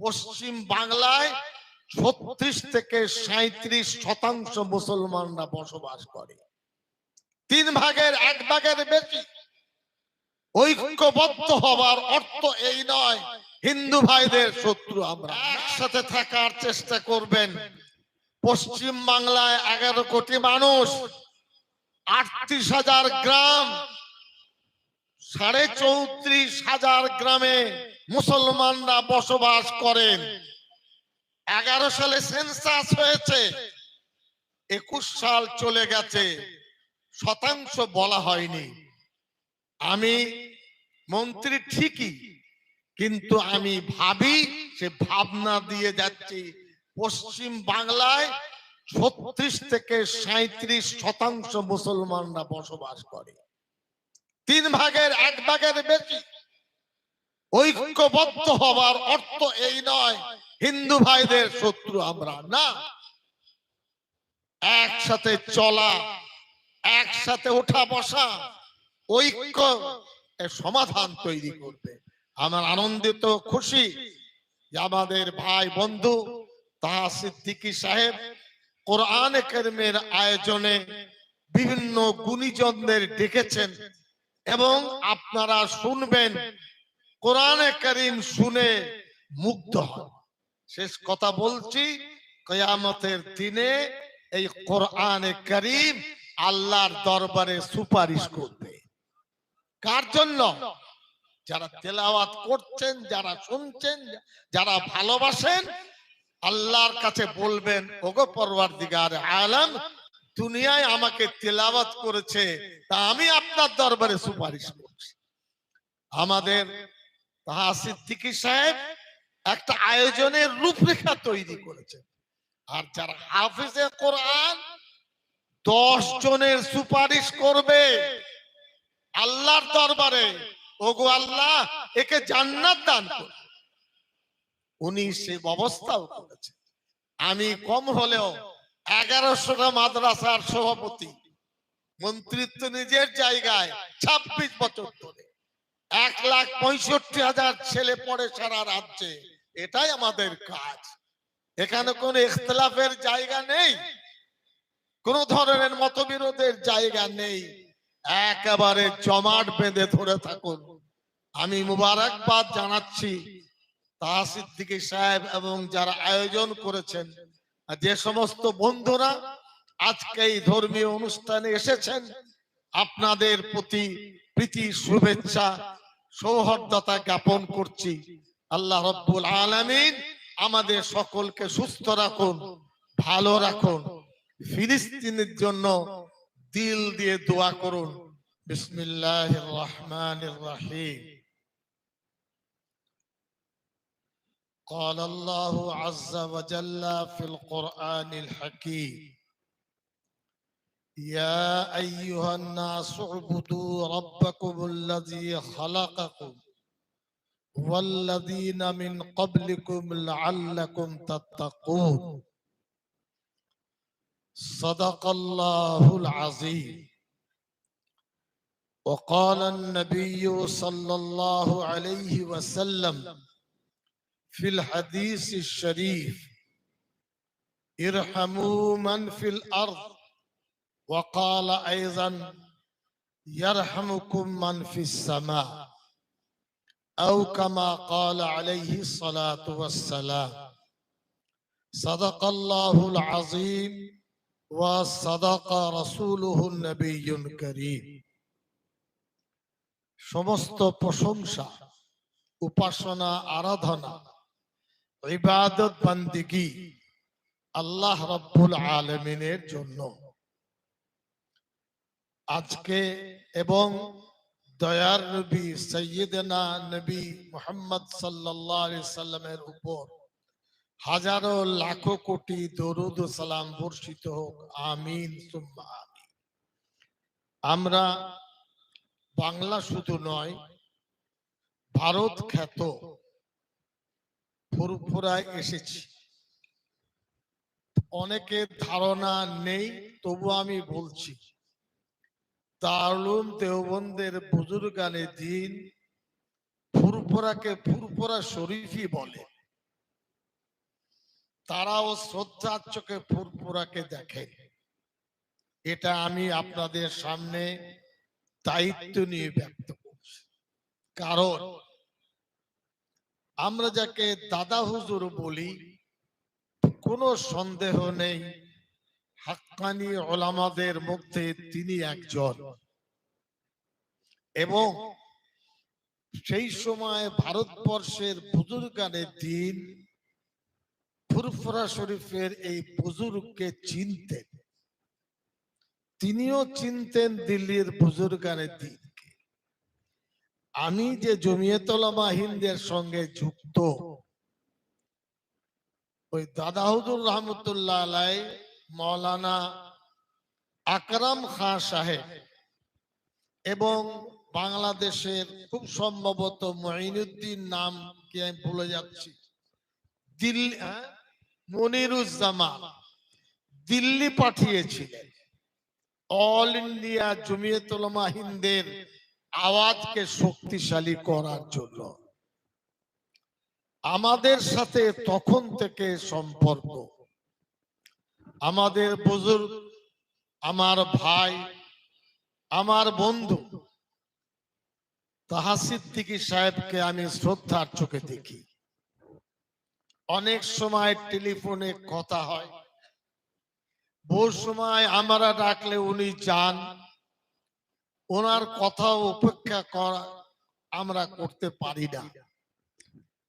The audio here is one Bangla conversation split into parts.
পশ্চিম বাংলায় ছত্রিশ থেকে সাঁত্রিশ শতাংশ মুসলমানরা বসবাস করে। তিন ভাগের এক ভাগের বেশি ঐক্যবদ্ধ হবার অর্থ এই নয়, হিন্দু ভাইদের শত্রু আমরা। একসাথে থাকার চেষ্টা করবেন। পশ্চিম বাংলায় এগারো কোটি মানুষ, আটত্রিশ হাজার গ্রাম, সাড়ে চৌত্রিশ হাজার গ্রামে মুসলমানরা বসবাস করেন। এগারো সালে সেন্সাস হয়েছে। একুশ সাল চলে গেছে। শতাংশ বলা হয়নি। আমি মন্ত্রী ঠিকই, কিন্তু আমি ভাবি, সে ভাবনা দিয়ে যাচ্ছি। পশ্চিম বাংলায় ছত্রিশ থেকে সাঁত্রিশ শতাংশ মুসলমানরা বসবাস করে। তিন ভাগের এক ভাগের বেশি। ঐক্যবদ্ধ হবার অর্থ এই নয়, হিন্দু ভাইদের শত্রু আমরা না। একসাথে চলা, একসাথে ওঠা বসা, ঐক্য সমাধান তৈরি করবে আমার আনন্দিত, খুশি যে আমাদের ভাই বন্ধু তাহা সিদ্দিকী সাহেব কোরআন কেরমের আয়োজনে বিভিন্ন গুণীজনদের ডেকেছেন এবং আপনারা শুনবেন কোরআনে করিম শুনে মুগ্ধ হন। শেষ কথা বলছি, কয়ামতের দিনে এই কোরআনে করিম আল্লাহর দরবারে সুপারিশ করবে। কার জন্য? যারা তেলাওয়াত করছেন, যারা শুনছেন, যারা ভালোবাসেন, আল্লাহর কাছে বলবেন, ওগো পরবার দিগার আলম, দুনিয়ায় আমাকে তেলাওয়াত করেছে, তা আমি আপনার দরবারে সুপারিশ করছি। আমাদের সিদ্দিকী সাহেব একটা আয়োজনের রূপরেখা তৈরি করেছেন। আর যারা হাফিজে কোরআন দশ জনের সুপারিশ করবে আল্লাহর দরবারে, ওগো আল্লাহ, একে জান্নাত দান করবে উনি সে ব্যবস্থাও করেছেন। আমি কম হলেও এগারোশোটা মাদ্রাসার সভাপতি, মন্ত্রিত্ব নিজের জায়গায় ২৬ বছর ধরে। এক লাখ পঁয়ষট্টি হাজার ছেলে পড়ে সারা রাজ্যে। এটাই আমাদের কাজ। এখানে কোন ইখতলাফের জায়গা নেই। কোন ধরনের মতবিরোধের জায়গা নেই। একেবারে জমাট বেঁধে ধরে থাকুন। আমি মুবারকবাদ জানাচ্ছি তাহসিদ্দিকী সাহেব এবং যারা আয়োজন করেছেন যে সমস্ত বন্ধুরা আজকে এই ধর্মীয় অনুষ্ঠানে এসেছেন, আপনাদের প্রতি প্রীতি, শুভেচ্ছা সৌহার্দ্যতা জ্ঞাপন করছি আল্লাহ রব্বুল আলামিন আমাদের সকলকে সুস্থ রাখুন ভালো রাখুন ফিলিস্তিনের জন্য দিল দিয়ে দোয়া করুন বিসমিল্লাহ রহমান রাহিম قال الله عز وجل في القرآن الحكيم يا أيها الناس اعبدوا ربكم الذي خلقكم والذين من قبلكم لعلكم تتقون. صدق الله العظيم. وقال النبي صلى الله عليه وسلم في الحديث الشريف ارحموا من في الأرض وقال أيضا يرحمكم من في السماء أو كما قال عليه الصلاة والسلام صدق الله العظيم وصدق رسوله النبي الكريم সমস্ত প্রশংসা উপাসনা আরাধনা ইবাদত বান্দিগি আল্লাহ রব্বুল আলমিনের জন্য আজকে এবং দয়ার নবী সৈয়দনা নবী মোহাম্মদ আলাইহি সাল্লামের উপর হাজারো লাখো কোটি দরুদ সালাম বর্ষিত হোক। আমিন আমরা বাংলা শুধু নয়, ভারত খ্যাত, ফুরফুরায় এসেছি। অনেকের ধারণা নেই তবু আমি বলছি দারুল দেওবন্দের বুজুর্গানে দিন ফুরফুরাকে ফুরফুরা শরীফই বলে। তারাও শ্রদ্ধার চোখে এটা আমি আপনাদের সামনে দায়িত্ব নিয়ে ব্যক্ত করছি। কারণ আমরা যাকে দাদা হুজুর বলি, কোনো সন্দেহ নেই হাক্কানি ওলামাদের মধ্যে তিনি একজন। এবং সেই সময় ভারতবর্ষের বুজুর্গানের দিন ফুরফুরা শরীফের এই বুজুর্গকে চিনতেন। তিনিও চিনতেন দিল্লির বুজুর্গানের দিনকে। আমি যে জমিয়তলামা হিন্দের সঙ্গে যুক্ত, ওই দাদাহুদুর রহমতুল্লাহ আলাই মৌলানা আকরাম খান সাহেব এবং বাংলাদেশের খুব সম্ভবত মঈনুদ্দিন নাম কি আমি ভুলে যাচ্ছি। দিল্লি হ্যাঁ? মনিরুজ্জামান দিল্লি পাঠিয়েছিলেন। অল ইন্ডিয়া জমিয়তুলমা হিন্দের আওয়াজকে শক্তিশালী করার জন্য। আমাদের সাথে তখন থেকে সম্পর্ক। আমাদের বুজুর্গ, আমার ভাই, আমার বন্ধু, তাহা সিদ্দিকী সাহেবকে আমি শ্রদ্ধার চোখে দেখি। অনেক সময় টেলিফোনে কথা হয়। বহু সময় আমরা ডাকলে উনি যান। ওনার কথা উপেক্ষা করা আমরা করতে পারি না।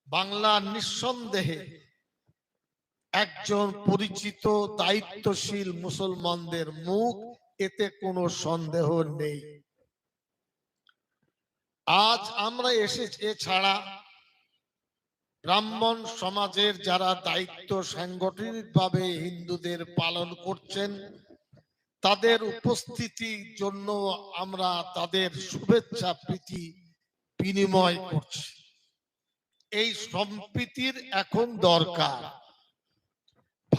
বাংলা নিঃসন্দেহে একজন পরিচিত দায়িত্বশীল মুসলমানদের মুখ, এতে কোনো সন্দেহ নেই। আজ আমরা এসেছি এছাড়া ব্রাহ্মণ সমাজের যারা দায়িত্ব সাংগঠনিকভাবে হিন্দুদের পালন করছেন, তাদের উপস্থিতির জন্য আমরা তাদের শুভেচ্ছা, প্রীতি, বিনিময় করছি। এই সম্প্রীতির এখন দরকার।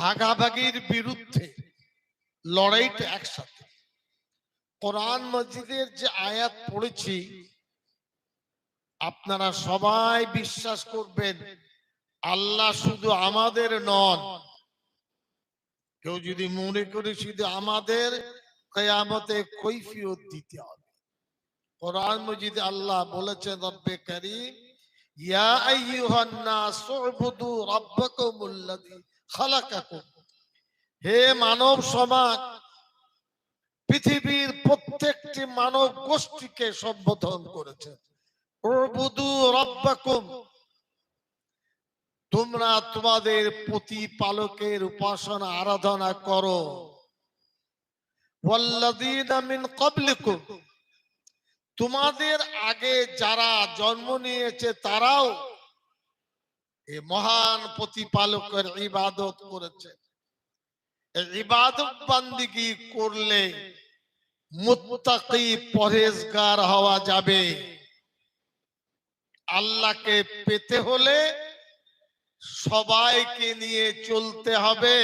ভাগাভাগির বিরুদ্ধে লড়াইটা একসাথে। কোরআন মসজিদের যে আয়াত পড়েছি, আপনারা সবাই বিশ্বাস করবেন, আল্লাহ শুধু আমাদের নন, কেউ যদি মনে করে শুধু আমাদের কেয়ামতে কৈফিয়ত দিতে হবে। কোরআন মজিদে আল্লাহ বলেছেন, রব্বে করিম, ইয়া আইয়ুহান নাস, উবুদু রাব্বাকুমুল্লাযী খালাকাকুম হে মানব সমাজ, পৃথিবীর প্রত্যেকটি মানব গোষ্ঠীকে সম্বোধন করেছে। তোমরা তোমাদের প্রতিপালকের উপাসনা, আরাধনা করো। তোমাদের আগে যারা জন্ম নিয়েছে, তারাও এই মহান প্রতিপালকের ইবাদত করেছে। ইবাদত বান্দিগি করলে মুত্তাকি হওয়া যাবে। আল্লাহকে পেতে হলে সবাইকে নিয়ে চলতে হবে।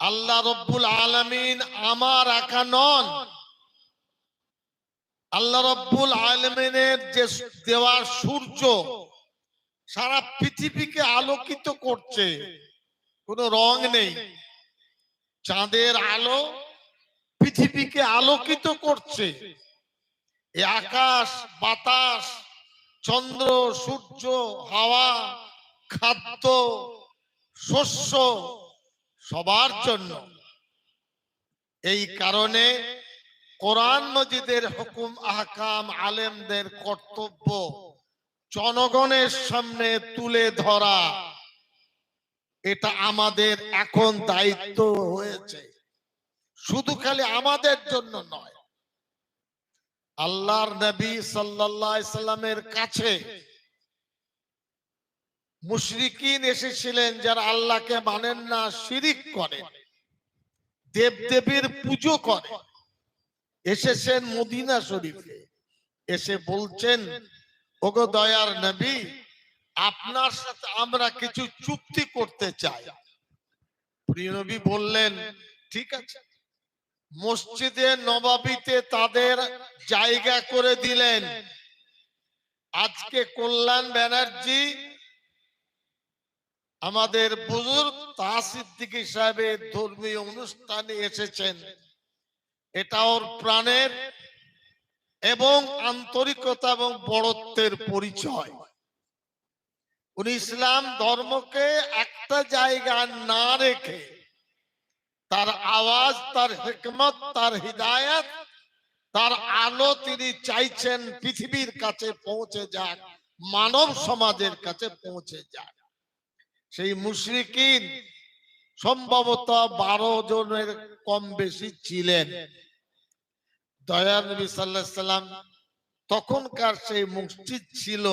আল্লাহ রব্বুল আলামিন আমার একা নন। আল্লাহ রব্বুল আলমিনের যে দেওয়া সূর্য সারা পৃথিবীকে আলোকিত করছে। কোনো রং নেই। চাঁদের আলো পৃথিবীকে আলোকিত করছে। এই আকাশ, বাতাস, চন্দ্র, সূর্য, হাওয়া, খাদ্য, শস্য, সবার জন্য। এই কারণে কোরআন মজিদের হুকুম, আহকাম, আলেমদের কর্তব্য। জনগণের সামনে তুলে ধরা, এটা আমাদের এখন দায়িত্ব হয়েছে। শুধু খালি আমাদের জন্য নয়, আল্লাহর নবী সাল্লামের কাছে মুশরিকিন এসেছিলেন যারা আল্লাহকে মানেন না, শিরিক করে, দেবদেবীর পুজো করে। এসেছেন মদিনা শরীফে, এসে বলছেন ওগো দয়ার নবী, আপনার সাথে আমরা কিছু চুক্তি করতে চাই। প্রিয় নবী বললেন, ঠিক আছে। মসজিদে নবাবিতে তাদের জায়গা করে দিলেন। আজকে কল্যাণ ব্যানার্জি, আমাদের বুজুর্গ তাসিদ্দিকী সাহেবের ধর্মীয় অনুষ্ঠানে এসেছেন। এটা ওর প্রাণের এবং আন্তরিকতা এবং বড়ত্বের পরিচয়। উনি ইসলাম ধর্মকে একটা জায়গা না রেখে তার আওয়াজ, তার হিকমত, তার হৃদায়ত, তার আলো তিনি চাইছেন পৃথিবীর কাছে পৌঁছে যাক, মানব সমাজের কাছে পৌঁছে যাক। সেই মুশরিকিন সম্ভবত বারো জনের কম বেশি ছিলেন। দয়াল নবী সাল্লাহ তখনকার সেই মসজিদ ছিল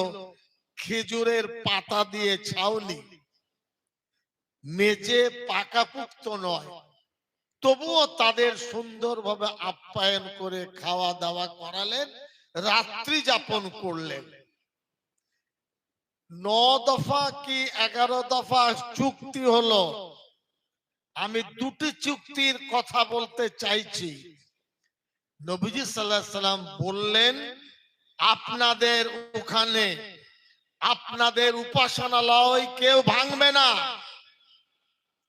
খেজুরের পাতা দিয়ে ছাউনি। মেজে পাকাপুক্ত নয়। তবুও তাদের সুন্দরভাবে আপ্যায়ন করে খাওয়া দাওয়া করালেন, রাত্রি যাপন করলেন। ন দফা কি এগারো দফা চুক্তি হলো? আমি দুটি চুক্তির কথা বলতে চাইছি। নবীজি সাল্লাহ সাল্লাম বললেন, আপনাদের ওখানে আপনাদের উপাসনালয় কেউ ভাঙবে না।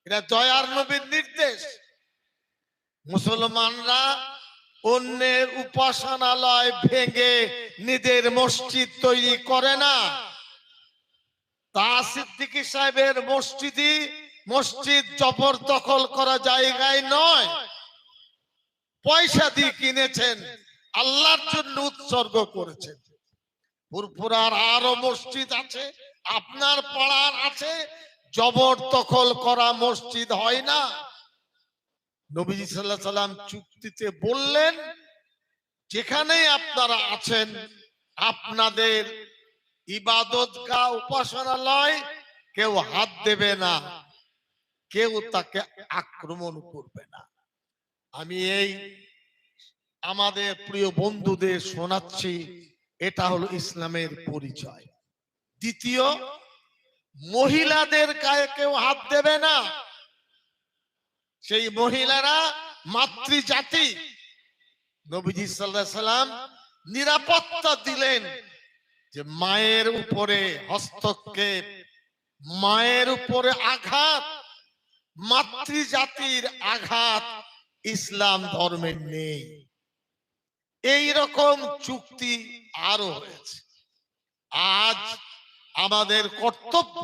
এটা দয়ার নবীর নির্দেশ। মুসলমানরা অন্যের উপাসনালয় ভেঙে নিজের মসজিদ তৈরি করে না। তা সিদ্দিকী সাহেবের মসজিদই মসজিদ জবরদখল করা জায়গায় নয়। পয়সা দিয়ে কিনেছেন, আল্লাহর জন্য উৎসর্গ করেছেন। ফুরফুরার আরও মসজিদ আছে, আপনার পাড়ার আছে জবরদখল করা মসজিদ হয় না। নবীজি সাল্লাহ সাল্লাম চুক্তিতে বললেন, যেখানেই আপনারা আছেন, আপনাদের ইবাদত গা উপাসনালয় কেউ হাত দেবে না, কেউ তাকে আক্রমণ করবে না। আমি এই আমাদের প্রিয় বন্ধুদের শোনাচ্ছি, এটা হলো ইসলামের পরিচয়। দ্বিতীয়, মহিলাদের গায়ে কেউ হাত দেবে না। সেই মহিলারা মাতৃজাতি। নবীজি সাল্লাহ সাল্লাম নিরাপত্তা দিলেন যে মায়ের উপরে হস্তক্ষেপ, মায়ের উপরে আঘাত, মাতৃজাতির আঘাত ইসলাম ধর্মের নেই। এই রকম চুক্তি আরও হয়েছে। আজ আমাদের কর্তব্য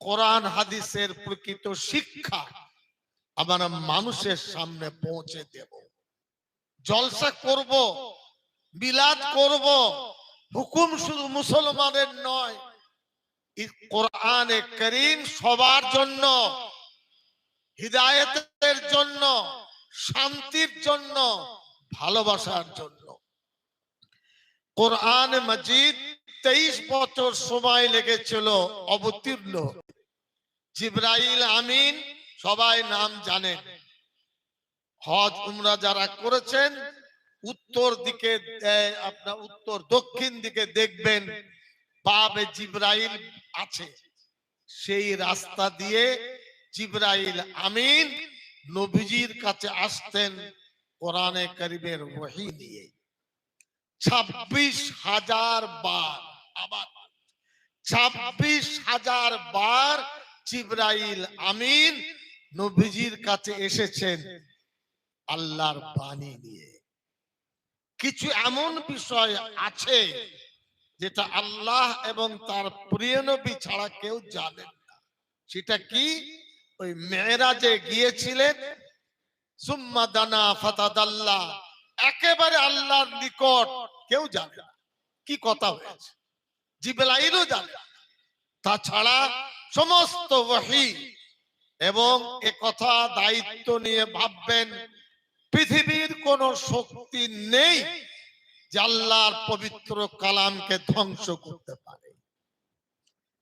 কোরআন হাদিসের প্রকৃত শিক্ষা আমরা মানুষের সামনে পৌঁছে দেব। জলসা করব বিলাদ করব, হুকুম শুধু মুসলমানের নয় কোরআনে করিম সবার জন্য, হৃদায়তের জন্য শান্তির জন্য, ভালোবাসার জন্য। কোরআন মজিদ তেইশ বছর সময় লেগেছিল অবতীর্ণ। জিব্রাইল আমিন সবাই নাম জানেন। হজ উমরা যারা করেছেন, উত্তর দিকে আপনার উত্তর দক্ষিণ দিকে দেখবেন বাবে জিব্রাইল আছে। সেই রাস্তা দিয়ে জিব্রাইল আমিন নবীজির কাছে আসতেন কোরআনে করিমের ওহি নিয়ে ছাব্বিশ হাজার বার আবার, ছাব্বিশ হাজার বার জিব্রাইল আমিন নবীজির কাছে এসেছেন আল্লাহর বাণী নিয়ে। কিছু এমন বিষয় আছে যেটা আল্লাহ এবং তার প্রিয় নবী ছাড়া কেউ জানেন না। সেটা কি? ওই মেয়েরাজে গিয়েছিলেন। সুম্মা দানা ফাতাদাল্লাহ একেবারে আল্লাহর নিকট। কেউ জানে কি কথা হয়েছে? জিবরাইলও জানে তাছাড়া সমস্ত ওহী এবং এ কথা দায়িত্ব নিয়ে ভাববেন, পৃথিবীর কোন শক্তি নেই যে আল্লাহর পবিত্র কালামকে ধ্বংস করতে পারে।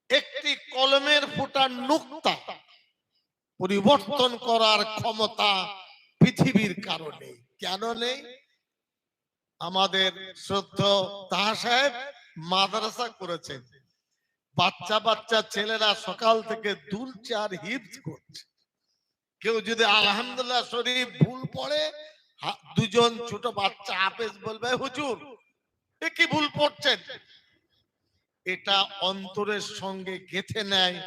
একটি কলমের ফুটার নুক্তা পরিবর্তন করার ক্ষমতা পৃথিবীর কারণে। কেন নেই আমাদের শ্রদ্ধ তাহা সাহেব মাদ্রাসা করেছেন। বাচ্চা বাচ্চা ছেলেরা সকাল থেকে দুলছে আর হিপস করছে। কেউ যদি আলহামদুল্লাহ শরীফ ভুল পড়ে দুজন ছোট বাচ্চা হাফেজ বলবে, হুজুর, এ কি ভুল পড়ছেন? এটা অন্তরের সঙ্গে গেথে নেয়,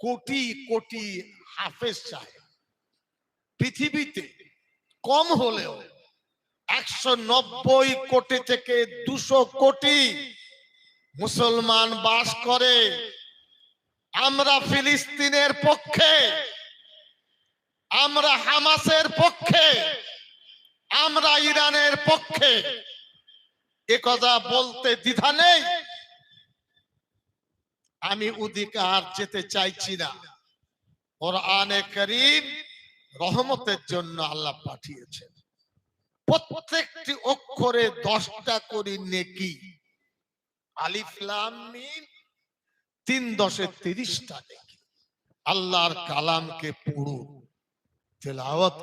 কোটি কোটি হাফেজ সাহেব পৃথিবীতে কম হলেও একশো নব্বই কোটি থেকে দুশো কোটি মুসলমান বাস করে। আমরা ফিলিস্তিনের পক্ষে, আমরা হামাসের পক্ষে, আমরা ইরানের পক্ষে। এ কথা বলতে দ্বিধা নেই। আমি অধিকার যেতে চাইছি না। কোরআনে করিম রহমতের জন্য আল্লাহ পাঠিয়েছেন। প্রত্যেকটি অক্ষরে দশটা করে নেকি, আলিফ, লাম, মিম, তিন দশে তিরিশটা নেকি। আল্লাহর কালামকে পড়ুন, তেলাওয়াত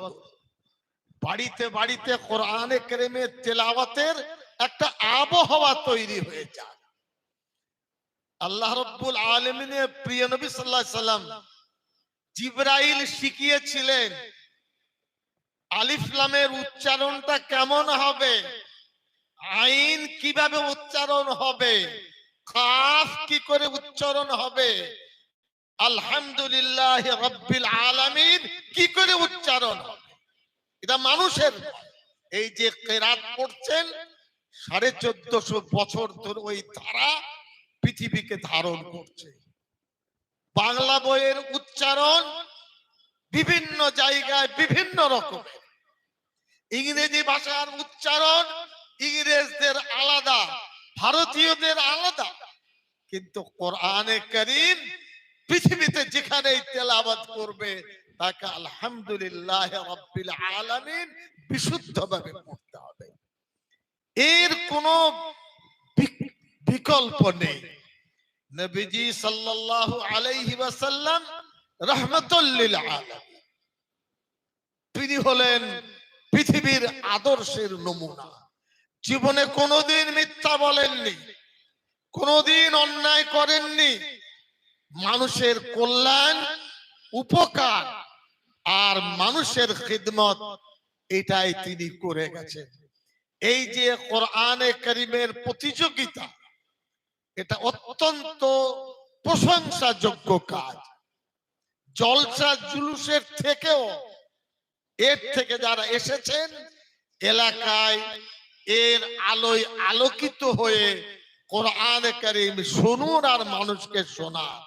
বাড়িতে বাড়িতে কোরআনে কেরেমে তেলাওয়াতের একটা আবহাওয়া তৈরি হয়ে যায়। আল্লাহ রব্বুল আলমিনের প্রিয় নবী সাল্লাহ সাল্লাম জিব্রাইল শিখিয়েছিলেন আলিফলামের উচ্চারণটা কেমন হবে? আইন কীভাবে উচ্চারণ হবে? কাফ কি করে উচ্চারণ হবে? আলহামদুলিল্লাহ রব্বিল আলামিন কি করে উচ্চারণ এটা মানুষের এই যে কেরাত পড়ছেন, সাড়ে চোদ্দশো বছর ধরে ওই ধারা পৃথিবীকে ধারণ করছে। বাংলা বইয়ের উচ্চারণ বিভিন্ন জায়গায় বিভিন্ন রকমের। ইংরেজি ভাষার উচ্চারণ ইংরেজদের আলাদা, ভারতীয়দের আলাদা। কিন্তু কোরআনে করিম পৃথিবীতে যেখানেই তেলাবাদ করবে, তাকে আলহামদুলিল্লাহ রব্বিল আলামিন বিশুদ্ধভাবে পড়তে হবে। এর কোনো বিকল্প নেই। নবীজি সাল্লাল্লাহু আলাইহি ওয়াসাল্লাম আলামিন। তিনি হলেন পৃথিবীর আদর্শের নমুনা। জীবনে কোনোদিন মিথ্যা বলেননি, কোনোদিন অন্যায় করেননি। মানুষের কল্যাণ, উপকার আর মানুষের খিদমত, এটাই তিনি করে গেছেন। এই যে কোরআনে করিমের প্রতিযোগিতা এটা অত্যন্ত প্রশংসাযোগ্য কাজ। জলসা জুলুসের থেকেও, এর থেকে যারা এসেছেন, এলাকায় এর আলোয় আলোকিত হয়ে কোরআন করিম শুনুন আর মানুষকে শোনান।